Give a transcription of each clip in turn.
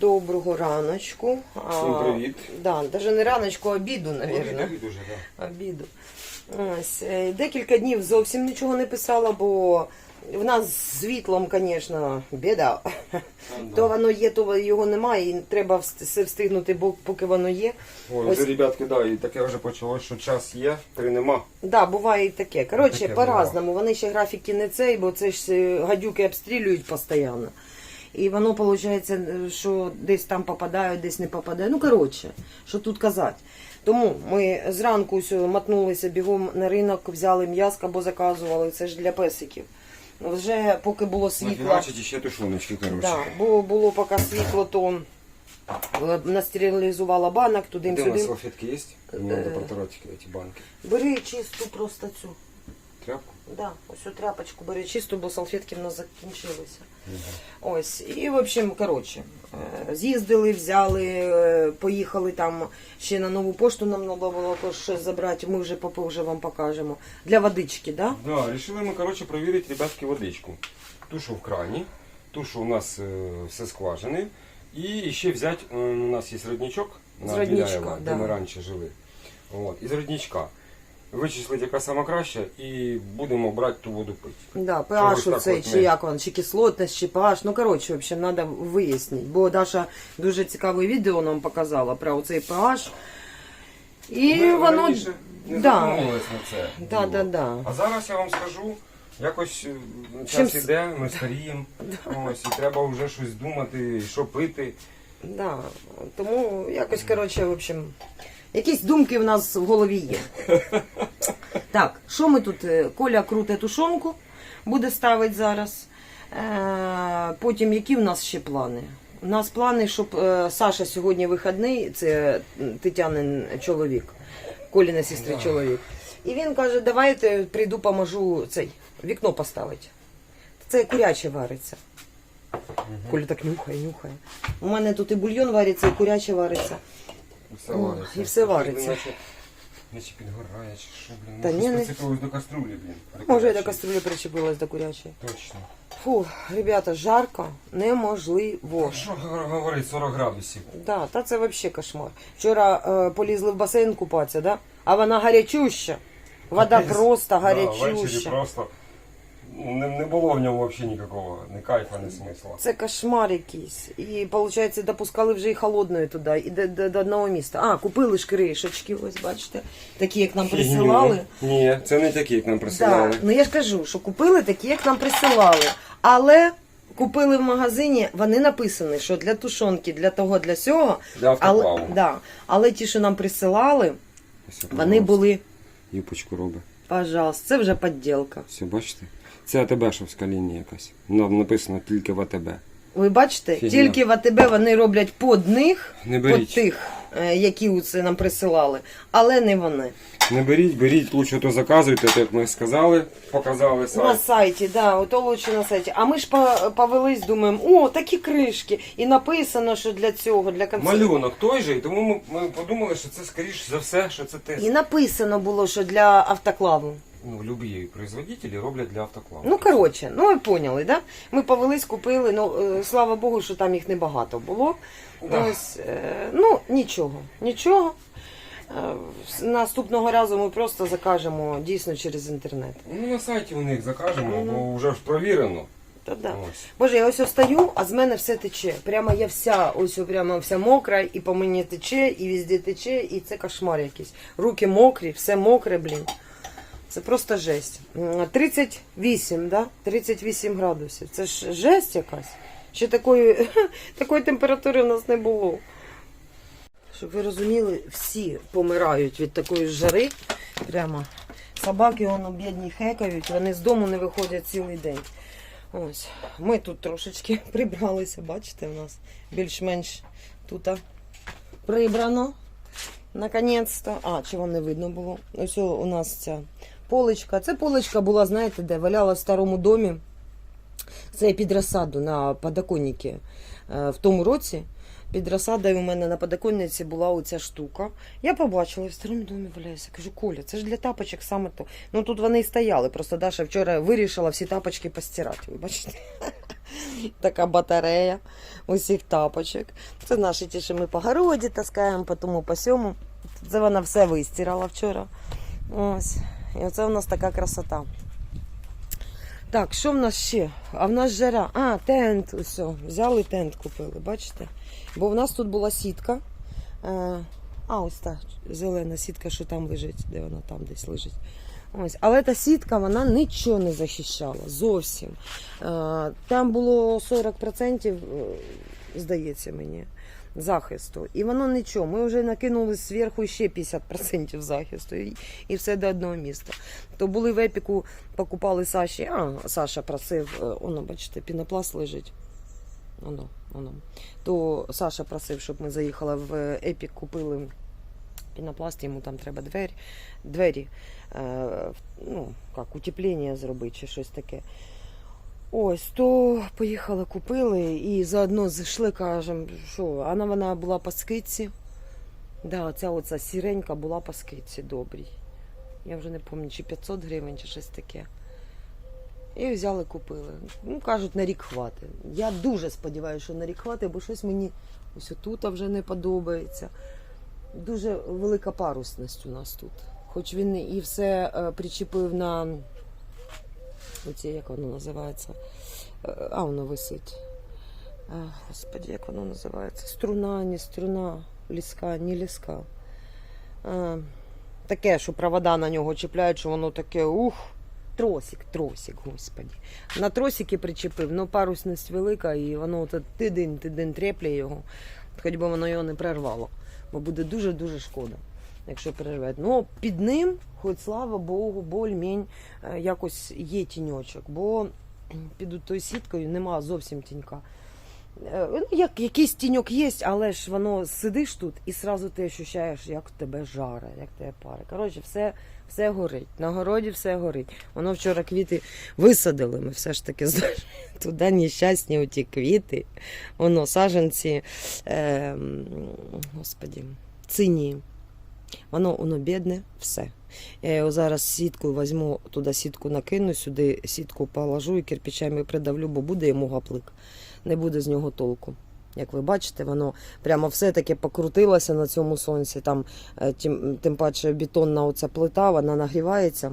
Доброго раночку. Всім привіт. Да, навіть не раночку, а обіду, мабуть. Обід дуже, да. Обіду. Ось. е, Декілька днів зовсім нічого не писала, бо в нас з світлом, звісно, біда. То воно є, то його немає, і треба все встигнути, бо поки воно є. Ой, Ось. вже, ребятки, да, і таке вже почалось, що час є, три нема. Да, буває і таке. Коротше, по-разному. Вони ще графіки не цей, бо це ж е, гадюки обстрілюють постійно. І воно виходить, що десь там попадають, десь не попадають. Ну, коротше, що тут казати. Тому ми зранку все мотнулися бігом на ринок, взяли м'яско, бо заказували. Це ж для песиків. Вже поки було світло. Нафігачить ще тушоночки, коротше. Да, бо було поки світло, то е, настерилізувала банок Де у нас салфетки є? Е. треба протирати ці банки. Бери чисту просто цю. Тряпку? Да, ось цю тряпочку бери чисту, бо салфетки в нас закінчилися. Ось. І, в общем, коротше, е, з'їздили, взяли, е, поїхали там ще на нову пошту нам треба було щось забрати, ми вже попозже вам покажемо. Для водички, да? Да, рішили ми, коротше, провірити, ребятки, водичку. Ту, що в крані, ту, що у нас е, все скважини. І ще взяти, е, у нас є родничок на Біляєва, да. де ми раніше жили. От, із родничка. Вичислити, яка сама краща, і будемо брати ту воду пити. Да, pH цей, чи ми- як він, чи кислотність, чи pH. Ну, коротше, в общем, треба вияснити. Бо Даша дуже цікаве відео нам показала про оцей pH. І Ми воно. раніше не да. задумувались на це. Да, було. да, да. А зараз я вам скажу, якось е, Чим час с- іде, ми старіємо, ось, і треба вже щось думати, що пити. Да. Тому якось, коротше, в общем, якісь думки в нас в голові є. Так, що ми тут? Е, Коля круте тушонку, буде ставити зараз. Е, Потім які в нас ще плани? У нас плани, щоб е, Саша сьогодні вихідний, це Тетянин чоловік, Коліна сестри чоловік. І він каже, давайте прийду, поможу цей вікно поставити. Це куряче вариться. Коля так нюхає, нюхає. У мене тут і бульйон вариться, і куряче вариться. Все вариться. і все вариться. Наче, підгорає, чи що, блін. Та ні, не- прицепилось до каструлі, блін. Може, я до каструлі причепилась до курячої. Точно. Фу, ребята, жарко, неможливо. Що говорить, 40 градусів. Да, та це взагалі кошмар. Вчора е, полізли в басейн купатися, да? а вона гарячуща. Вода Капець. просто Да, ввечері гарячуща. просто ну, не, не було в ньому взагалі ніякого, ні кайфа, ні смисла. Це кошмар якийсь. І, виходить, допускали вже і холодною туди, і до, до, до одного міста. А, купили ж кришечки, ось бачите, такі, як нам присилали. Ні, це не такі, як нам присилали. Да. Ну я ж кажу, що купили такі, як нам присилали. Але купили в магазині, вони написані, що для тушонки, для того, для сього. Для. Але, да. але ті, що нам присилали, Ось, вони були, Юпочку робить. пожалуйста, це вже підділка. Все, бачите? Це АТБшевська лінія якась. Нам написано тільки в АТБ. Ви бачите, Фігня. тільки в АТБ вони роблять под них, Не под беріть. тих, е, які це нам присилали, але не вони. Не беріть, беріть, лучше то заказуйте, так як ми сказали, показали На сайт. сайті, да, ото лучше на сайті. А ми ж по- повелись, думаємо, о, такі кришки. І написано, що для цього, для концерту. Малюнок той же, і тому ми, ми подумали, що це скоріш за все, що це тест. І написано було, що для автоклаву. Ну, любі производителі роблять для автоклаву. Ну, коротше, ну ви поняли, да? Ми повелись, купили, ну, е, слава Богу, що там їх небагато було. Да. Ось, е, ну, нічого, нічого. Е, Наступного разу ми просто закажемо дійсно через інтернет. Ну, на сайті у них закажемо, бо вже ж провірено. Та да. Ось. Боже, я ось стою, а з мене все тече. Прямо я вся, ось ось прямо вся мокра, і по мені тече, і везде тече, і це кошмар якийсь. Руки мокрі, все мокре, блін. Це просто жесть. 38, да? 38 градусів. Це ж жесть якась. Ще такої, такої температури в нас не було. Щоб ви розуміли, всі помирають від такої жари. Прямо. Собаки воно бідні хекають, вони з дому не виходять цілий день. Ось, ми тут трошечки прибралися, бачите, у нас більш-менш тут прибрано. Наконець-то. А, чого не видно було. Ось у нас ця поличка. Це поличка була, знаєте, де валяла в старому домі. Це під розсаду на подоконнику. Е, В тому році під розсадою у мене на подоконниці була оця штука. Я побачила, в старому домі валяється. Кажу, Коля, це ж для тапочок саме то. Ну тут вони і стояли. Просто Даша вчора вирішила всі тапочки постирати. Ви бачите? Така батарея усіх тапочок. Це наші ті, що ми по городі таскаємо, по тому по сьому. Це вона все вистирала вчора. Ось. І оце у нас така красота. Так, що в нас ще? А в нас жара. А, тент. Усе. Взяли тент, купили, бачите? Бо в нас тут була сітка. Е, а, ось та зелена сітка, що там лежить, де вона там десь лежить. Ось. Але та сітка вона нічого не захищала зовсім. Е, Там було 40%, е, здається мені, захисту. І воно нічого. Ми вже накинули зверху ще 50% захисту. І, все до одного міста. То були в епіку, покупали Саші. А, Саша просив, е, воно, бачите, пінопласт лежить. Воно, воно. То Саша просив, щоб ми заїхали в епік, купили пінопласт, йому там треба двері. двері е, ну, як, утеплення зробити чи щось таке. Ось, то поїхали, купили і заодно зайшли, кажемо, що вона, вона була по скидці. Да, ця оця сіренька була по скидці добрій. Я вже не пам'ятаю, чи 500 гривень, чи щось таке. І взяли, купили. Ну, кажуть, на рік хватить. Я дуже сподіваюся, що на рік хватить, бо щось мені ось тут вже не подобається. Дуже велика парусність у нас тут. Хоч він і все е, причепив на оці, як воно називається. Е, А, воно висить. А, господи, як воно називається? Струна, не струна, ліска, не ліска. Таке, що провода на нього чіпляють, що воно таке, ух. Тросик, тросик, господи. На тросики причепив, ну парусність велика, і воно тидин, тидин треплє його, хоч би воно його не прервало. Бо буде дуже-дуже шкода, якщо переживають. Ну, під ним, хоч слава Богу, боль-мінь, е, якось є тіньочок, бо під тою сіткою нема зовсім тінька. Е, Ну, як, якийсь тіньок є, але ж воно сидиш тут і сразу ти ощущаєш, як тебе жаре, як тебе пари. Коротше, все, все горить. На городі все горить. Воно вчора квіти висадили. Ми все ж таки туди нещасні оті квіти. Воно саженці, е, господі, цинії. Воно, воно бідне, все. Я його зараз сітку візьму, туди сітку накину, сюди сітку положу і кирпичами придавлю, бо буде йому гаплик. Не буде з нього толку. Як ви бачите, воно прямо все таки покрутилося на цьому сонці. Там е, тим, тим паче бетонна оця плита, вона нагрівається.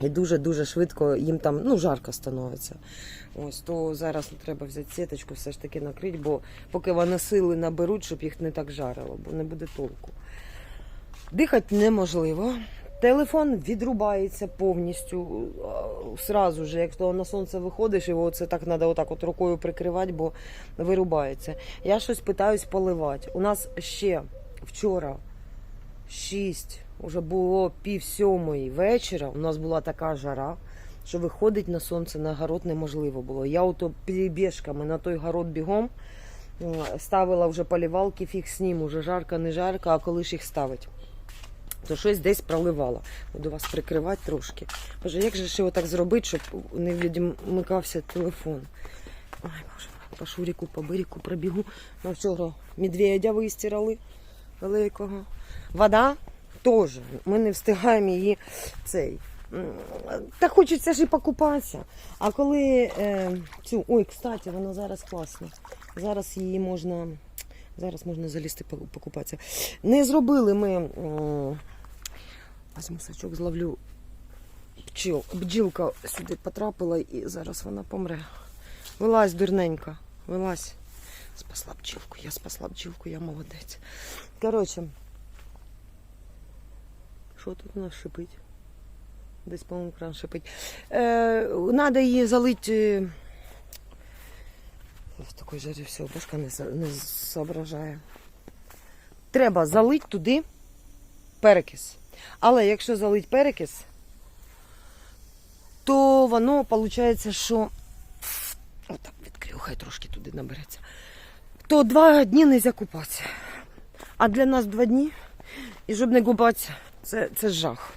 І дуже-дуже швидко їм там ну, жарко становиться. Ось то зараз треба взяти сіточку, все ж таки накрити, бо поки вони сили наберуть, щоб їх не так жарило, бо не буде толку. Дихати неможливо. Телефон відрубається повністю. а, Сразу же, як то на сонце виходиш, його це так треба отак от рукою прикривати, бо вирубається. Я щось питаюсь поливати. У нас ще вчора 6, вже було пів сьомої вечора. У нас була така жара, що виходить на сонце на город неможливо було. Я ото перебіжками на той город бігом ставила вже полівалки, фіг з ним, уже жарко, не жарко, а коли ж їх ставить? То щось десь проливала. Буду вас прикривати трошки. Боже, як же ж його так зробити, щоб не відмикався телефон? Ой, боже, по шуріку, по бирику пробігу. На вчора медведя вистирали великого. Вода теж. Ми не встигаємо її цей. Та хочеться ж і покупатися. А коли е, цю. Ой, кстати, вона зараз класна. Зараз її можна. Зараз можна залізти покупатися. Не зробили ми. м, Візьму сачок, зловлю бджіл. Бджілка сюди потрапила і зараз вона помре. Вилазь, дурненька, вилазь. Спасла бджілку, я спасла бджілку, я молодець. Коротше, що тут у нас шипить? Десь, по-моєму, кран шипить. Е, її залити. В такій жарі все, башка не, не соображає. Треба залити туди перекис. Але якщо залить перекис, то воно виходить, що. Отак відкрию, хай трошки туди набереться. То два дні не можна купатися. А для нас два дні, і щоб не купатися, це, це жах.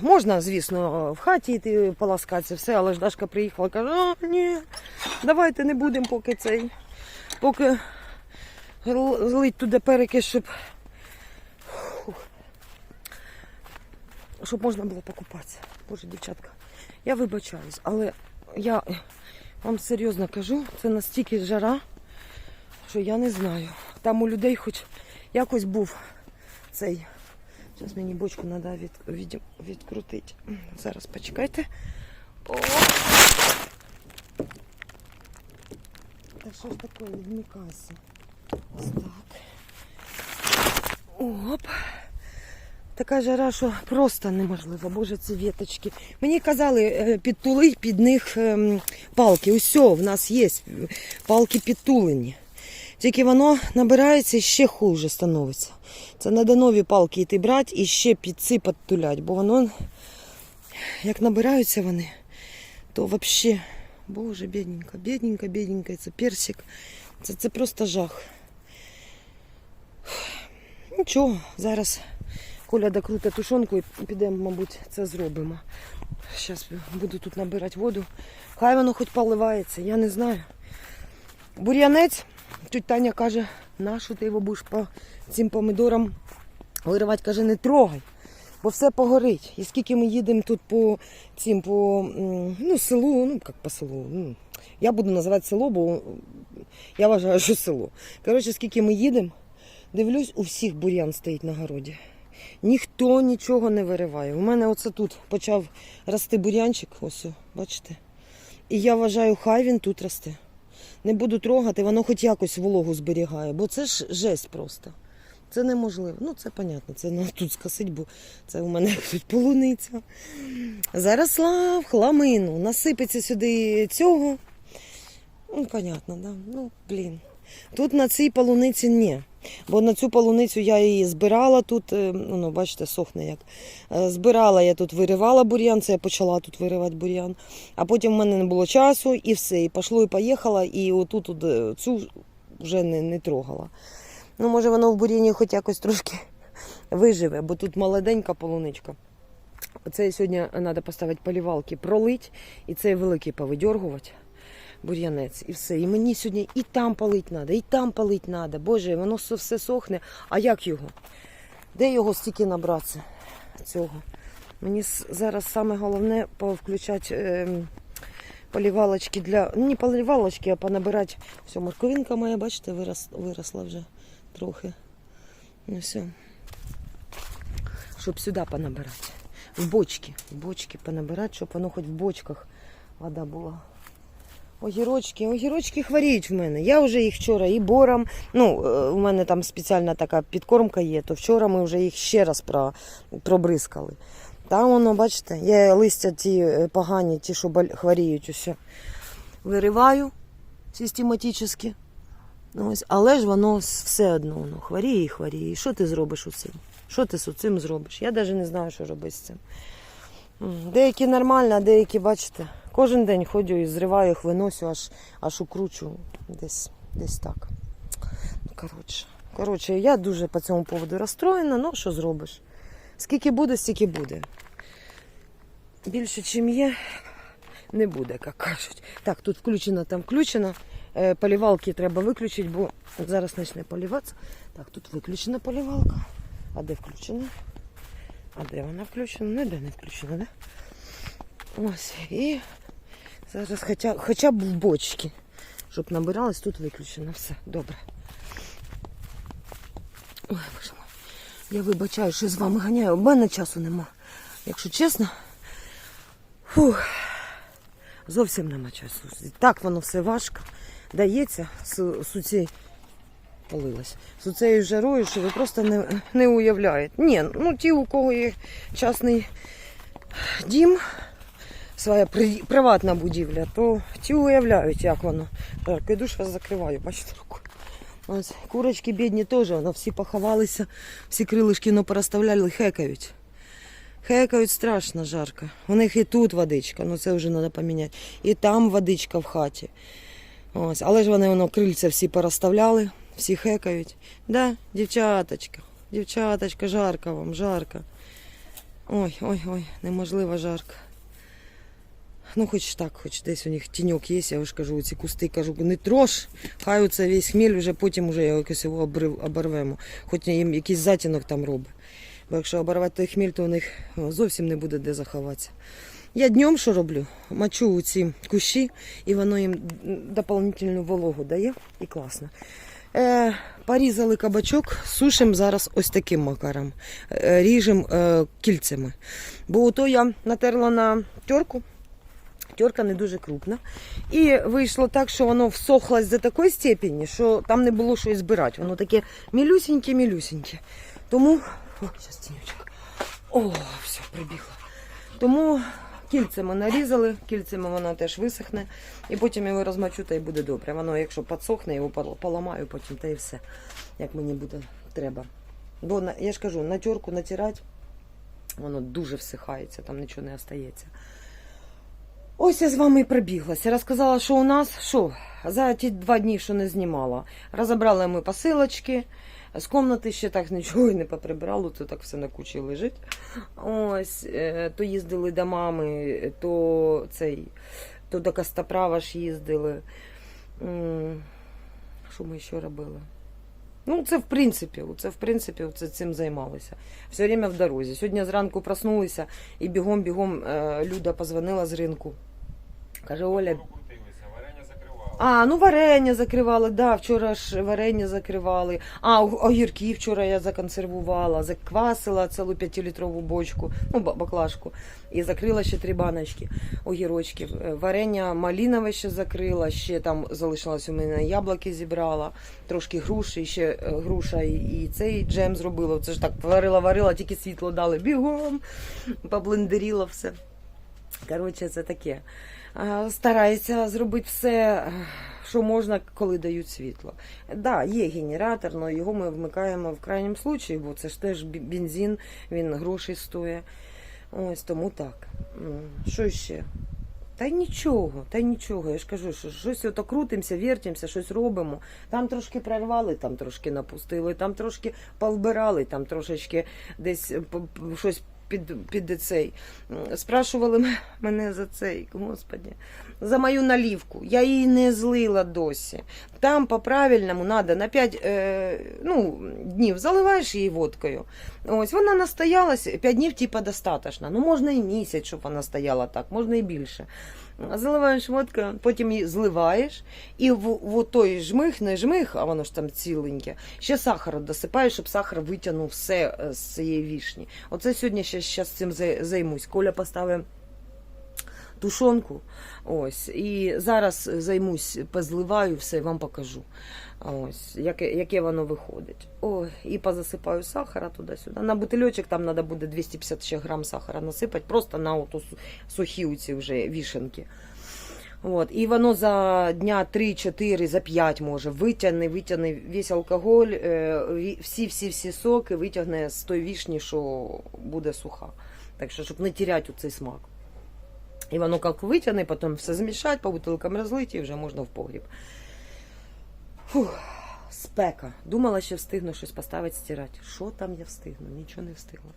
Можна, звісно, в хаті йти поласкатися, все, але ж Дашка приїхала каже, а, ні, давайте не будемо поки цей. Поки злить туди перекис, щоб щоб можна було покупатися. Боже, дівчатка, я вибачаюсь, але я Вам серйозно кажу, це настільки жара, що я не знаю. Там у людей хоч якось був цей. Зараз мені бочку треба від, від, відкрутити. Зараз почекайте. О! Та що ж таке, відмикайся. Ось так. Оп. Така жара, що просто неможливо. Боже, ці віточки. Мені казали, е, підтулить під них ем, палки. Усьо, в нас є палки підтулені. Тільки воно набирається і ще хуже становиться. Це треба нові палки йти брати і ще під ці підтулять, бо воно, як набираються вони, то взагалі, боже, бідненько, бідненько, бідненько, це персик. Це, це просто жах. Нічого, зараз Коля докрутить тушонку і підемо, мабуть, це зробимо. Зараз буду тут набирати воду. Хай воно хоч поливається, я не знаю. Бур'янець, тють Таня каже, нашу ти його будеш по цим помідорам виривати, каже, не трогай, бо все погорить. І скільки ми їдемо тут по цим, по ну, селу, ну як по селу. Ну, я буду називати село, бо я вважаю, що село. Коротше, скільки ми їдемо, дивлюсь, у всіх бур'ян стоїть на городі. Ніхто нічого не вириває. У мене оце тут почав рости бур'янчик, ось, бачите? І я вважаю, хай він тут росте. Не буду трогати, воно хоч якось вологу зберігає, бо це ж жесть просто. Це неможливо. Ну, це понятно, це не тут скосить, бо це у мене тут полуниця. Заросла в хламину, насипеться сюди цього. Ну, понятно, да? Ну, блін. Тут на цій полуниці ні. Бо на цю полуницю я її збирала тут, ну, бачите, сохне як. Е, Збирала я тут, виривала бур'ян, це я почала тут виривати бур'ян. А потім в мене не було часу і все. І пішло і поїхала, і отут от, е, цю вже не, не трогала. Ну, може, воно в бур'яні хоч якось трошки виживе, бо тут молоденька полуничка. Це сьогодні треба поставити полівалки, пролить і цей великий повидьоргувати бур'янець і все. І мені сьогодні і там палить треба, і там палить треба. Боже, воно все- сохне. А як його? Де його стільки набратися цього? Мені зараз саме головне повключати ем, полівалочки для. Ну, не полівалочки, а понабирати. Все, морковинка моя, бачите, вирос, виросла вже трохи. Ну все. Щоб сюди понабирати. В бочки. В бочки понабирати, щоб воно хоч в бочках вода була. Огірочки, огірочки хворіють в мене. Я вже їх вчора і бором. Ну, е, у мене там спеціальна така підкормка є, то вчора ми вже їх ще раз про, пробризкали. Там воно, бачите, я листя ті е, погані, ті, що хворіють, усе. Вириваю систематично. Ось, але ж воно все одно воно хворіє і хворіє. Що ти зробиш у цим? Що ти з цим зробиш? Я навіть не знаю, що робити з цим. Деякі нормально, а деякі, бачите, кожен день ходю і зриваю їх, виносю, аж, аж укручу десь, десь так. Ну, коротше. коротше, я дуже по цьому поводу розстроєна, ну що зробиш? Скільки буде, стільки буде. Більше, чим є, не буде, як кажуть. Так, тут включено, там включено. Е, Полівалки треба виключити, бо зараз почне поліватися. Так, тут виключена полівалка. А де включена? А де вона включена? Ніде не включена, да? Ось. І зараз хоча, хоча б в бочки, щоб набиралось, тут виключено. Все, добре. Ой, боже мой. Я вибачаю, що з вами ганяю. У мене часу нема. Якщо чесно. Фух. Зовсім нема часу. Так воно все важко. Дається суці полилась. З цією жарою, що ви просто не, не уявляєте. Ні, ну ті, у кого є частний дім, своя при- приватна будівля, то ті уявляють, як воно. Так, іду ж закриваю, бачите руку. Ось курочки бідні теж, воно всі поховалися, всі крилишки ну, хекають. Хекають страшно жарко. У них і тут водичка, ну це вже треба поміняти. І там водичка в хаті. Ось, але ж вони воно крильця всі пороставляли, всі хекають. Да, дівчаточка, дівчаточка, жарко вам, жарко. Ой, ой, ой, неможливо жарко. Ну, хоч так, хоч десь у них тіньок є, я ж кажу, ці кусти кажу, не трош, хай оце весь хміль, вже потім вже якось його оборвемо. Хоч їм якийсь затінок там робить. Бо якщо оборвати той хміль, то у них зовсім не буде де заховатися. Я днем що роблю? Мочу у ці кущі, і воно їм дополнительну вологу дає і класно. Е, порізали кабачок, сушимо зараз ось таким макаром. Е, ріжемо е, кільцями. Бо ото я натерла на терку. Терка не дуже крупна. І вийшло так, що воно всохлось до такої степені, що там не було що збирати. Воно таке мілюсіньке-мілюсіньке. Тому. О, зараз тінючок. О, все, прибігла. Тому кільцями нарізали, кільцями воно теж висохне, і потім його розмочу, та й буде добре. Воно, якщо підсохне, його поламаю, потім та і все, як мені буде треба. Бо я ж кажу, на терку натирати, воно дуже всихається, там нічого не остається. Ось я з вами і пробіглася. Розказала, що у нас, що за ті два дні, що не знімала. Розібрали ми посилочки. З комнати ще так нічого і не поприбрало, то так все на кучі лежить. Ось, е, то їздили до мами, то цей, то до Костоправа ж їздили. Що ми ще робили? Ну, це в принципі, це в принципі це цим займалися. Все время в дорозі. Сьогодні зранку проснулися і бігом-бігом е, Люда позвонила з ринку. Каже, Оля, а, ну варення закривали, да, вчора ж варення закривали. А, огірки вчора я законсервувала, заквасила цілу п'ятилітрову бочку, ну, баклажку, і закрила ще три баночки огірочків. Е, Варення малінове ще закрила, ще там залишилось у мене яблуки зібрала, трошки груші, ще е, груша і, і цей джем зробила. Це ж так варила, варила, тільки світло дали бігом, поблендеріла все. Коротше, це таке. А, Старається зробити все, е, що можна, коли дають світло. Так, да, є генератор, але його ми вмикаємо в крайньому случаї, бо це ж теж бензин, він грошей стоїть. Ось тому так. Що ще? Та нічого, та нічого. Я ж кажу, що щось ото крутимося, вертимося, щось робимо. Там трошки прорвали, там трошки напустили, там трошки повбирали, там трошечки десь е, щось під, під цей. Спрашували мене за цей, господі, за мою налівку. Я її не злила досі. Там по-правильному треба на 5 е, ну, днів заливаєш її водкою. Ось вона настоялась, 5 днів типа достатньо. Ну можна і місяць, щоб вона стояла так, можна і більше. Заливаєш водкою, потім її зливаєш, і в, в той жмих, не жмих, а воно ж там ціленьке, ще сахар досипаєш, щоб сахар витягнув все е, з цієї вішні. Оце сьогодні ще з цим займусь. Коля поставив тушонку. Ось. І зараз займусь, позливаю все, вам покажу. Ось, яке, яке воно виходить. Ой, і позасипаю сахара туди-сюди. На бутильочок там треба буде 250 ще грам сахара насипати, просто на оту сухі ці вже вішенки. От, і воно за дня 3-4, за 5 може витягне, витягне весь алкоголь, е, всі-всі-всі соки витягне з той вішні, що буде суха. Так що, щоб не теряти цей смак. І воно як витягне, потім все змішати, по бутилкам розлити і вже можна в погріб. Фух, спека. Думала, що встигну щось поставити, стирати. Що там я встигну? Нічого не встигла.